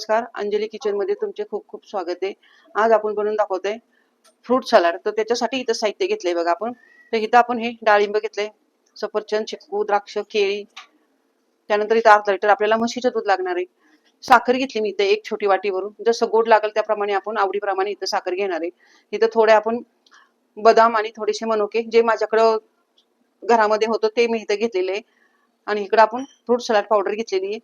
नमस्कार. अंजली किचनमध्ये तुमचे खूप खूप स्वागत आहे. आज आपण बनवून दाखवतोय फ्रूट सलाड तर त्याच्यासाठी इथं साहित्य घेतलंय बघा आपण. तर इथं आपण हे डाळिंब घेतलंय सफरचंद चिक्कू द्राक्ष केळी. त्यानंतर इथं अर्धा लिटर आपल्याला म्हशीचं दूध लागणार आहे. साखर घेतली मी इथे एक छोटी वाटी भरून जसं गोड लागेल त्याप्रमाणे आपण आवडीप्रमाणे इथं साखर घेणार आहे. इथं थोडे आपण बदाम आणि थोडेसे मनुके जे माझ्याकडं घरामध्ये होतं ते मी इथं घेतलेले आहे. आणि इकडं आपण फ्रूट सलाड पावडर घेतलेली आहे.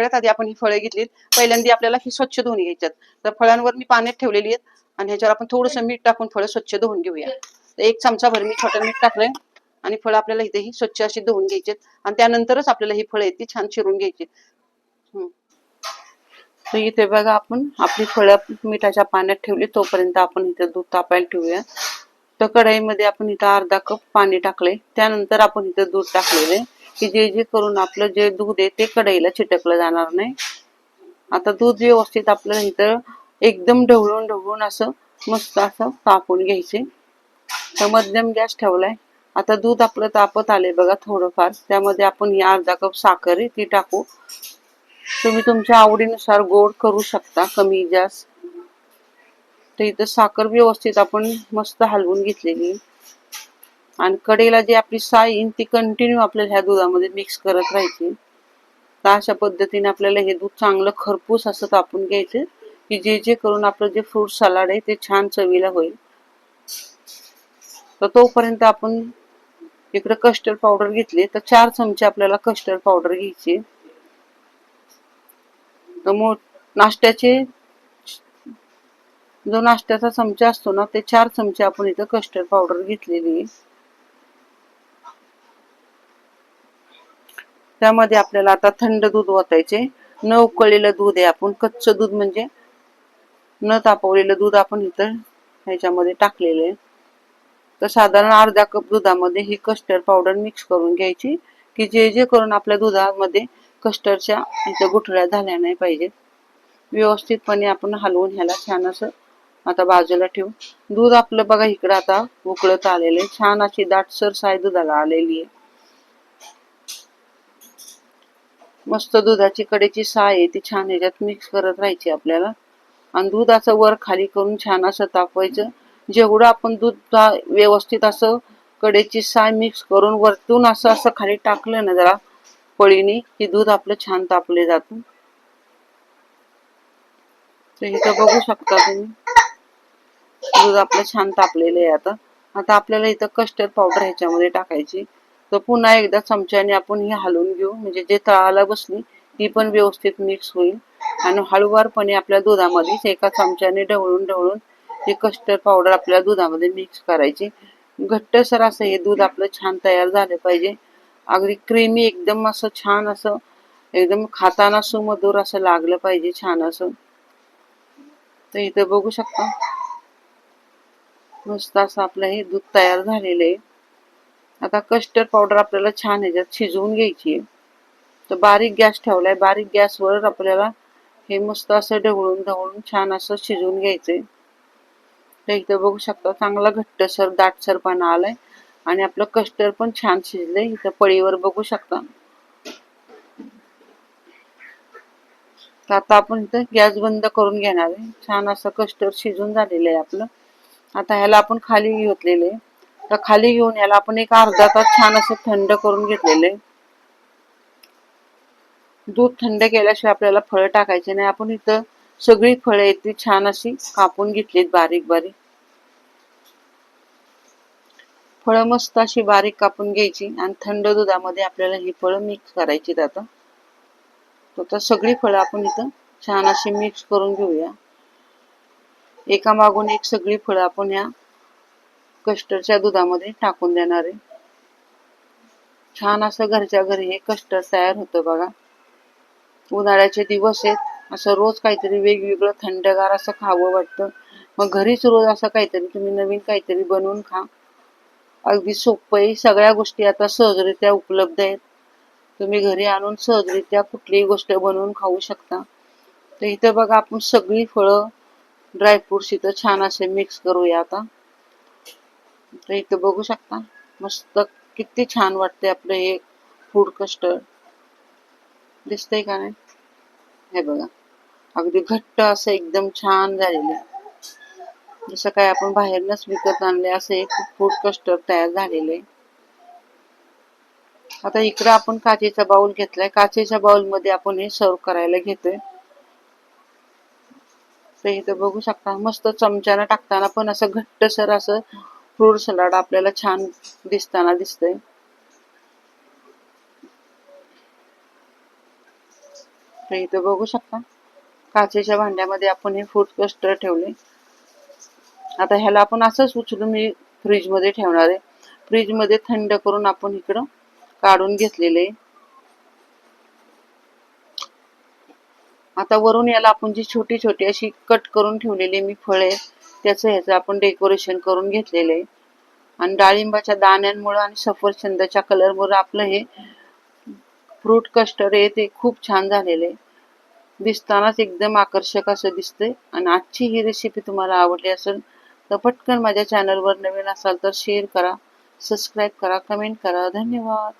सगळ्यात आधी आपण ही फळे घेतली पहिल्यांदा आपल्याला ही स्वच्छ धुवून घ्यायच्यात. तर फळांवर मी पाण्यात ठेवलेली आहेत आणि ह्याच्यावर आपण थोडंसं मीठ टाकून फळं स्वच्छ धुवून घेऊया. एक चमचा भर मी छोटं मीठ टाकलंय आणि फळं आपल्याला इथे ही स्वच्छ अशी धुवून घ्यायची आणि त्यानंतरच आपल्याला ही फळं ती छान चिरून घ्यायची. तर इथे बघा आपण आपली फळं मिठाच्या पाण्यात ठेवली. तोपर्यंत आपण इथे दूध तापायला ठेवूया. तर कढईमध्ये आपण इथं अर्धा कप पाणी टाकले त्यानंतर आपण इथं दूध टाकलेलं आहे. की जे जे करून आपलं जे दूध आहे ते कढईला चिटकलं जाणार नाही. आता दूध व्यवस्थित आपल्याला इथं एकदम ढवळून ढवळून असं मस्त असं तापून घ्यायचे. तर मध्यम गॅस ठेवलाय. आता दूध आपलं तापत आले बघा थोडंफार. त्यामध्ये आपण ही अर्धा कप साखर आहे ती टाकू. तुम्ही तुमच्या आवडीनुसार गोड करू शकता कमी जास्त. तर इथं साखर व्यवस्थित आपण मस्त हलवून घेतलेली आणि कडेला जी आपली साय येईन ती कंटिन्यू आपल्याला ह्या दुधामध्ये मिक्स करत राहायची. तर अशा पद्धतीने आपल्याला हे दूध चांगलं खरपूस असं तापून घ्यायचं की जे जे करून आपलं जे फ्रूट सलाड आहे ते छान चवीला होईल. तर तोपर्यंत आपण इकडे कस्टर्ड पावडर घेतली तर चार चमचे आपल्याला कस्टर्ड पावडर घ्यायची. तर नाश्त्याचे जो नाश्त्याचा चमचा असतो ना ते चार चमचे आपण इथं कस्टर्ड पावडर घेतलेली. आहे त्यामध्ये आपल्याला आता थंड दूध ओतायचे न उकळलेलं दूध आहे आपण कच्च दूध म्हणजे न तापवलेलं दूध आपण इथं ह्याच्यामध्ये टाकलेलं आहे. तर साधारण अर्धा कप दुधामध्ये ही कस्टर्ड पावडर मिक्स करून घ्यायची की जे जे करून आपल्या दुधामध्ये कस्टर्डच्या इथं गुठळ्या झाल्या नाही पाहिजेत. व्यवस्थितपणे आपण हलवून ह्याला छान असं आता बाजूला ठेवू. दूध आपलं बघा इकडं आता उकळत आलेलं आहे. छान अशी दाटसर साय दुधाला आलेली आहे. मस्त दुधाची कडेची साय आहे ती छान ह्याच्यात मिक्स करत राहायची आपल्याला. आणि दूध असं वर खाली करून छान असं तापवायचं. जेवढं आपण दूध व्यवस्थित असं कडेची साय मिक्स करून वरतून असं असं खाली टाकलं ना जरा पळीने की दूध आपलं छान तापले जातं. तर इथं बघू शकता तुम्ही. दूध आपलं छान तापलेलं आहे आता. आता आपल्याला इथं कस्टर्ड पावडर ह्याच्यामध्ये टाकायची. तर पुन्हा एकदा चमच्याने आपण ही हलवून घेऊ. म्हणजे जे तळाला बसली ती पण व्यवस्थित मिक्स होईल. आणि हळूवारपणे आपल्या दुधामध्येच एका चमच्याने ढवळून ढवळून ते कस्टर्ड पावडर आपल्या दुधामध्ये मिक्स करायची. घट्टसर असं हे दूध आपलं छान तयार झालं पाहिजे. अगदी क्रीमी एकदम असं छान असं एकदम खाताना सुमधूर असं लागलं पाहिजे छान असं. तर इथं बघू शकता. मस्त असं आपलं हे दूध तयार झालेलं आहे. आता कस्टर्ड पावडर आपल्याला छान ह्याच्यात शिजवून घ्यायची आहे. तर बारीक गॅस ठेवलाय बारीक गॅसवर आपल्याला हे मस्त असं ढवळून ढवळून छान असं शिजवून घ्यायचंय. तर इथं बघू शकता चांगला घट्टसर दाटसरपणा आलाय. आणि आपलं कस्टर्ड पण छान शिजलंय इथं पळीवर बघू शकता. तर आता आपण इथं गॅस बंद करून घेणार आहे. छान असं कस्टर्ड शिजून झालेलं आहे आपलं. आता ह्याला आपण खाली घेतलेलं आहे. तर खाली घेऊन याला आपण एक अर्धा तास छान असं थंड करून घेतलेले दूध थंड केल्याशिवाय आपल्याला फळं टाकायचे नाही. आपण इथं सगळी फळं आहेत ती छान अशी कापून घेतलीत बारीक बारीक. फळं मस्त अशी बारीक कापून घ्यायची आणि थंड दुधामध्ये आपल्याला ही फळं मिक्स करायची आता. तर सगळी फळं आपण इथं छान अशी मिक्स करून घेऊया. एका मागून एक सगळी फळं आपण या कस्टर्डच्या दुधामध्ये टाकून देणार आहे. छान असं घरच्या घरी हे कस्टर्ड तयार होतं बघा. उन्हाळ्याचे दिवस आहेत. असं रोज काहीतरी वेगवेगळं थंडगार असं खावं वाटतं. मग घरीच रोज असं काहीतरी तुम्ही नवीन काहीतरी बनवून खा. अगदी सोपं आहे. सगळ्या गोष्टी आता सहजरित्या उपलब्ध आहेत. तुम्ही घरी आणून सहजरित्या कुठलीही गोष्ट बनवून खाऊ शकता. तर इथं बघा आपण सगळी फळं ड्रायफ्रुट्स इथं छान असे मिक्स करूया आता. तर इथं बघू शकता. मस्त किती छान वाटते आपलं हे फूड कस्टर्ड दिसतंय का नाही? हे बघा. अगदी घट्ट असं एकदम छान झालेलं आहे. जसं काय आपण बाहेरनच विकत आणले असं एक फूड कस्टर्ड तयार झालेले आहे. आता इकडं आपण काचेचा बाउल घेतलाय. काचेच्या बाउलमध्ये आपण हे सर्व करायला घेतोय. तर इथं बघू शकता मस्त चमच्यानं टाकताना पण असं घट्टसर असं फ्रूट सलाड आपल्याला छान दिसताना दिसतंय. इथं बघू शकता काचेच्या भांड्यामध्ये आपण हे फ्रूट कस्टर्ड ठेवले. आता ह्याला आपण असंच उचलून मी फ्रीजमध्ये ठेवणार आहे. फ्रीजमध्ये थंड करून आपण इकडं काढून घेतलेले. आता वरून याला आपण जी छोटी छोटी अशी कट करून ठेवलेली मी फळे त्याचं ह्याचं आपण डेकोरेशन करून घेतलेलं आहे. आणि डाळिंबाच्या दाण्यांमुळं आणि सफरचंदाच्या कलरमुळं आपलं हे फ्रूट कस्टर्ड आहे ते खूप छान झालेलं आहे. दिसतानाच एकदम आकर्षक असं दिसतंय. आणि आजची ही रेसिपी तुम्हाला आवडली असेल तर पटकन माझ्या चॅनलवर नवीन असाल तर शेअर करा सबस्क्राईब करा कमेंट करा. धन्यवाद.